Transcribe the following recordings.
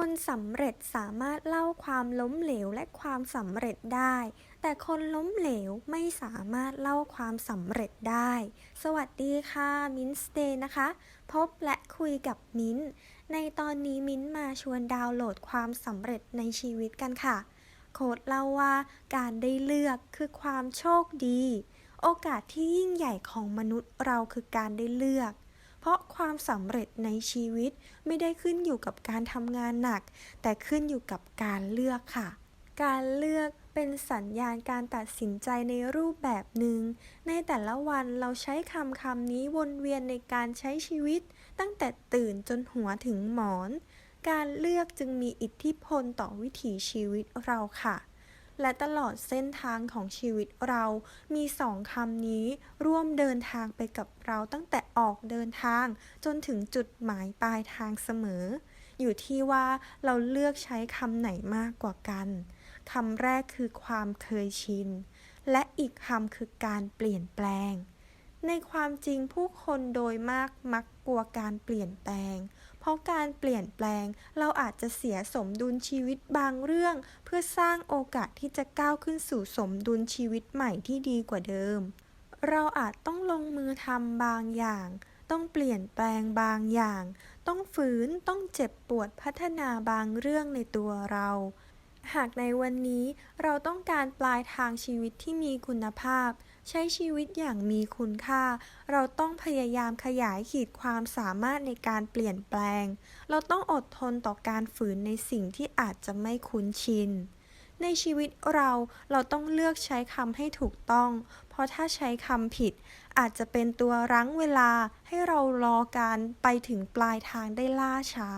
คนสำเร็จสามารถเล่าความล้มเหลวและความสำเร็จได้ แต่คนล้มเหลวไม่สามารถเล่าความสำเร็จได้ สวัสดีค่ะ มิ้นสเตย์นะคะ พบและคุยกับมิ้น ในตอนนี้มิ้นมาชวนดาวน์โหลดความสำเร็จในชีวิตกันค่ะ โค้ดเล่าว่าการได้เลือกคือความโชคดี โอกาสที่ยิ่งใหญ่ของมนุษย์เราคือการได้เลือก เพราะความสำเร็จในชีวิตไม่ได้ขึ้นอยู่กับการทำงานหนัก แต่ขึ้นอยู่กับการเลือกค่ะ การเลือกเป็นสัญญาณการตัดสินใจในรูปแบบหนึ่ง ในแต่ละวันเราใช้คำคำนี้วนเวียนในการใช้ชีวิต ตั้งแต่ตื่นจนหัวถึงหมอน การเลือกจึงมีอิทธิพลต่อวิถีชีวิตเราค่ะ และตลอดเส้นทางของชีวิตเรา มีสองคำนี้ร่วมเดินทางไปกับเราตั้งแต่ออกเดินทาง จนถึงจุดหมายปลายทางเสมอ อยู่ที่ว่าเราเลือกใช้คำไหนมากกว่ากันคำแรกคือความเคยชิน และอีกคำคือการเปลี่ยนแปลง ในความจริงผู้คนโดยมากมักกลัวการเปลี่ยนแปลง เพราะการเปลี่ยนแปลง เราอาจจะเสียสมดุลชีวิตบางเรื่อง เพื่อสร้างโอกาสที่จะก้าวขึ้นสู่สมดุลชีวิตใหม่ที่ดีกว่าเดิม เราอาจต้องลงมือทำบางอย่าง ต้องเปลี่ยนแปลงบางอย่าง ต้องฝืนต้องเจ็บปวดพัฒนาบางเรื่องในตัวเราหากในวันนี้เราต้องการปลายทางชีวิตที่มีคุณภาพ ใช้ชีวิตอย่างมีคุณค่า เราต้องพยายามขยายขีดความสามารถในการเปลี่ยนแปลง เราต้องอดทนต่อการฝืนในสิ่งที่อาจจะไม่คุ้นชิน ในชีวิตเราเราต้องเลือกใช้คำให้ถูกต้อง เพราะถ้าใช้คำผิด อาจจะเป็นตัวรั้งเวลาให้เรารอการไปถึงปลายทางได้ล่าช้า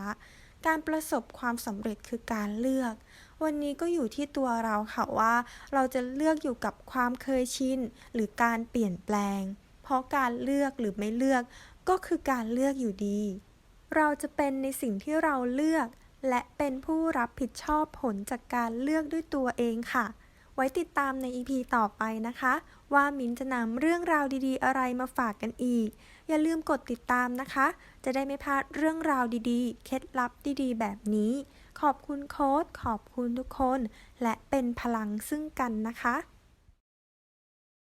การประสบความสำเร็จคือการเลือก วันนี้ก็อยู่ที่ตัวเราค่ะว่า เราจะเลือกอยู่กับความเคยชินหรือการเปลี่ยนแปลง เพราะการเลือกหรือไม่เลือก ก็คือการเลือกอยู่ดี เราจะเป็นในสิ่งที่เราเลือก และเป็นผู้รับผิดชอบผลจากการเลือกด้วยตัวเองค่ะ ไว้ติดตามใน EP ต่อไปนะคะ ว่ามิ้นจะนำเรื่องราวดีๆ อะไรมาฝากกันอีก อย่าลืมกดติดตามนะคะ จะได้ไม่พลาดเรื่องราวดีๆ เคล็ดลับดีๆ แบบนี้ ขอบคุณโค้ดขอบคุณทุกคน และเป็นพลังซึ่งกันนะคะ